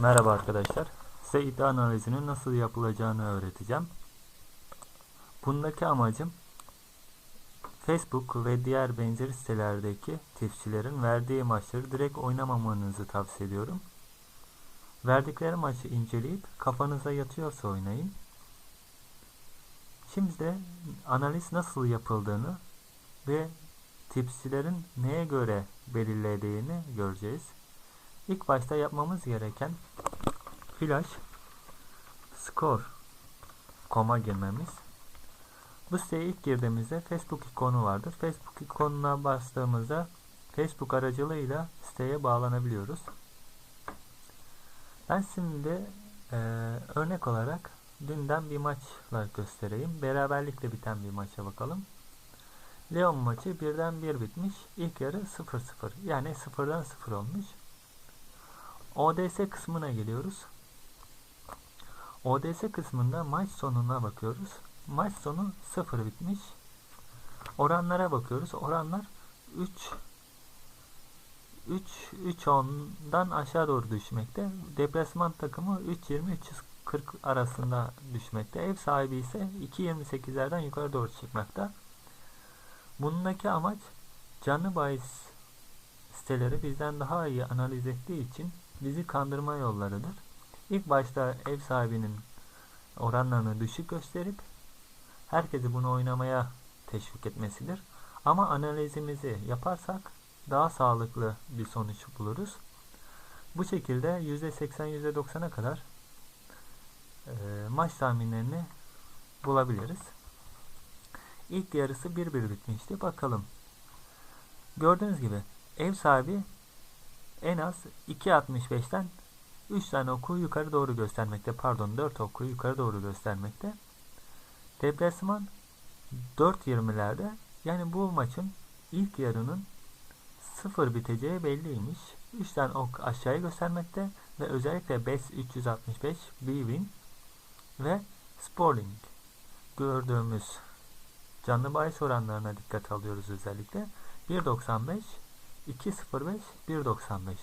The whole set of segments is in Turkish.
Merhaba arkadaşlar. Size iddia analizinin nasıl yapılacağını öğreteceğim. Bundaki amacım Facebook ve diğer benzeri sitelerdeki tipçilerin verdiği maçları direkt oynamamanızı tavsiye ediyorum. Verdikleri maçı inceleyip kafanıza yatıyorsa oynayın. Şimdi de analiz nasıl yapıldığını ve tipçilerin neye göre belirlediğini göreceğiz. İlk başta yapmamız gereken flash score koma girmemiz. Bu siteye ilk girdiğimizde Facebook ikonu vardır. Facebook ikonuna bastığımızda Facebook aracılığıyla siteye bağlanabiliyoruz. Ben şimdi e, örnek olarak dünden bir maçla göstereyim. Beraberlikle biten bir maça bakalım. Leon maçı birden bir bitmiş. İlk yarı 0-0. Yani 0'dan 0 olmuş. ODS kısmına geliyoruz. ODS kısmında maç sonuna bakıyoruz. Maç sonu 0 bitmiş. Oranlara bakıyoruz. Oranlar 3 3 3 10'dan aşağı doğru düşmekte. Deplasman takımı 3.20 340 arasında düşmekte. Ev sahibi ise 2.28'lerden yukarı doğru çıkmakta. Bunundaki amaç canlı bahis siteleri bizden daha iyi analiz ettiği için bizi kandırma yollarıdır. İlk başta ev sahibinin oranlarını düşük gösterip herkesi bunu oynamaya teşvik etmesidir. Ama analizimizi yaparsak daha sağlıklı bir sonuç buluruz. Bu şekilde %80 %90'a kadar e, maç tahminlerini bulabiliriz. İlk yarısı 1-1 bitmişti. Bakalım. Gördüğünüz gibi ev sahibi en az 2.65'ten 3 tane oku yukarı doğru göstermekte. Pardon 4 oku yukarı doğru göstermekte. Deplasman 4.20'lerde yani bu maçın ilk yarının 0 biteceği belliymiş. 3 tane ok aşağıya göstermekte ve özellikle BES 365 Bwin ve Sporting gördüğümüz canlı bahis oranlarına dikkat alıyoruz özellikle. 1.95 2.05 1.95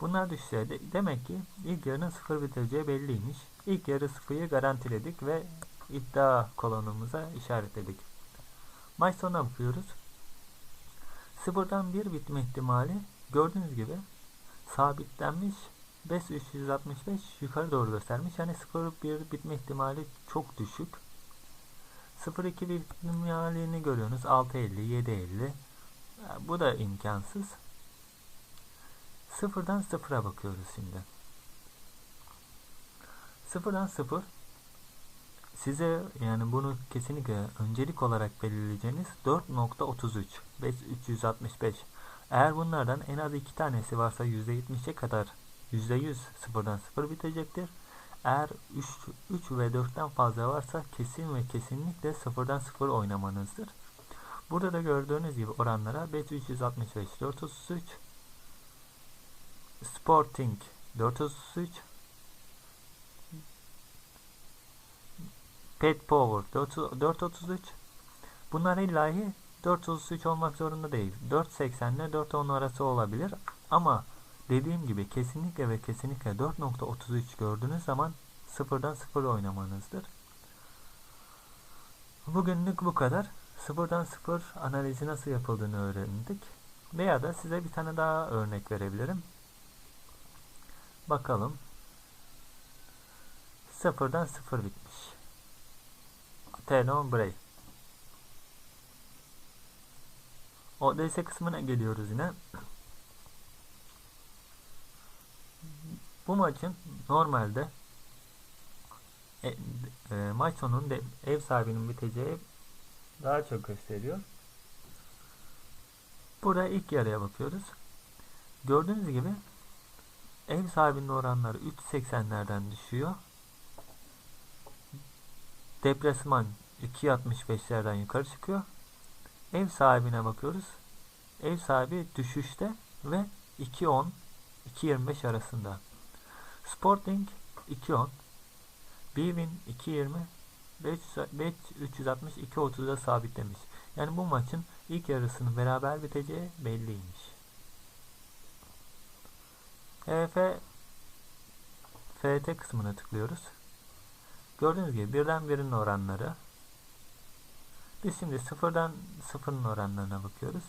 Bunlar düşse de, demek ki ilk yarının 0 biteceği belliymiş. İlk yarı 0'yı garantiledik ve iddia kolonumuza işaretledik. Maç sonuna bakıyoruz. 0'dan 1 bitme ihtimali gördüğünüz gibi sabitlenmiş 5 365 yukarı doğru göstermiş. Yani 0 1 bitme ihtimali çok düşük. 0-2 bitme ihtimalini görüyorsunuz. 6.50 7.50 bu da imkansız. Sıfırdan sıfıra bakıyoruz şimdi. Sıfırdan sıfır size yani bunu kesinlikle öncelik olarak belirleyeceğiniz 4.33 365 eğer bunlardan en az iki tanesi varsa %70'e kadar %100 sıfırdan sıfır bitecektir. Eğer 3, 3 ve 4'ten fazla varsa kesin ve kesinlikle sıfırdan sıfır oynamanızdır. Burada da gördüğünüz gibi oranlara Bet 365 433 Sporting 433 Pet Power 433 Bunlar illahi 433 olmak zorunda değil. 480 ile 410 arası olabilir. Ama dediğim gibi kesinlikle ve kesinlikle 4.33 gördüğünüz zaman sıfırdan sıfır oynamanızdır. Bugünlük bu kadar sıfırdan sıfır analizi nasıl yapıldığını öğrendik. Veya da size bir tane daha örnek verebilirim. Bakalım. Sıfırdan sıfır bitmiş. Telon Bray. ODS kısmına geliyoruz yine. Bu maçın normalde e, e, maç sonunda ev sahibinin biteceği daha çok gösteriyor. Burada ilk yarıya bakıyoruz. Gördüğünüz gibi ev sahibinin oranları 3.80'lerden düşüyor. Deplasman 2.65'lerden yukarı çıkıyor. Ev sahibine bakıyoruz. Ev sahibi düşüşte ve 2.10 2.25 arasında. Sporting 2.10 Bwin 2.20 5, 5 360 2.30'da sabitlemiş. Yani bu maçın ilk yarısının beraber biteceği belliymiş. HF FT kısmına tıklıyoruz. Gördüğünüz gibi birden birinin oranları. Biz şimdi sıfırdan sıfırın oranlarına bakıyoruz.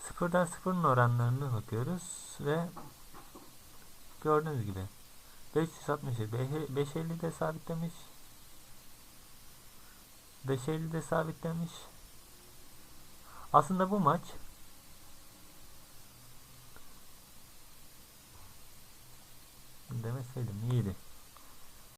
Sıfırdan sıfırın oranlarına bakıyoruz ve gördüğünüz gibi. 560'ı 550'de sabitlemiş. 550'de sabitlemiş. Aslında bu maç demeseydim iyiydi